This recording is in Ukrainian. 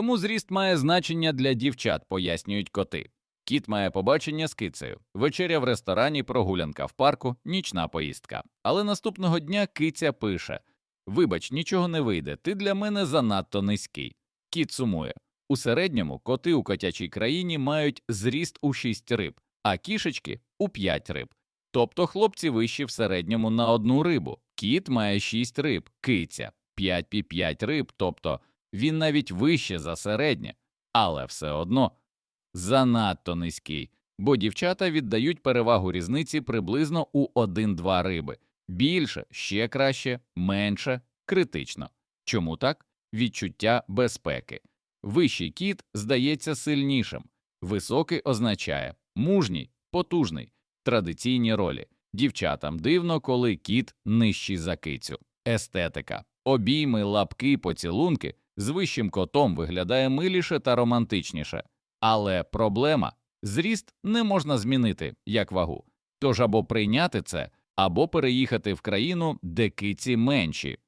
Тому зріст має значення для дівчат, пояснюють коти. Кіт має побачення з кицею, вечеря в ресторані, прогулянка в парку, нічна поїздка. Але наступного дня киця пише Вибач, нічого не вийде, ти для мене занадто низький. Кіт сумує. У середньому коти у котячій країні мають зріст у 6 риб, а кішечки у 5 риб. Тобто хлопці вищі в середньому на одну рибу. Кіт має 6 риб, киця 5 пі 5 риб, тобто він навіть вище за середнє, але все одно занадто низький, бо дівчата віддають перевагу різниці приблизно у 1-2 риби. Більше, ще краще, менше, критично. Чому так? Відчуття безпеки. Вищий кіт здається сильнішим, високий означає мужній, потужний, традиційні ролі. Дівчатам дивно, коли кіт нижчий за кицю. Естетика, обійми, лапки, поцілунки з вищим котом виглядає миліше та романтичніше. Але проблема зріст не можна змінити як вагу. Тож або прийняти це, або переїхати в країну, де киці менші.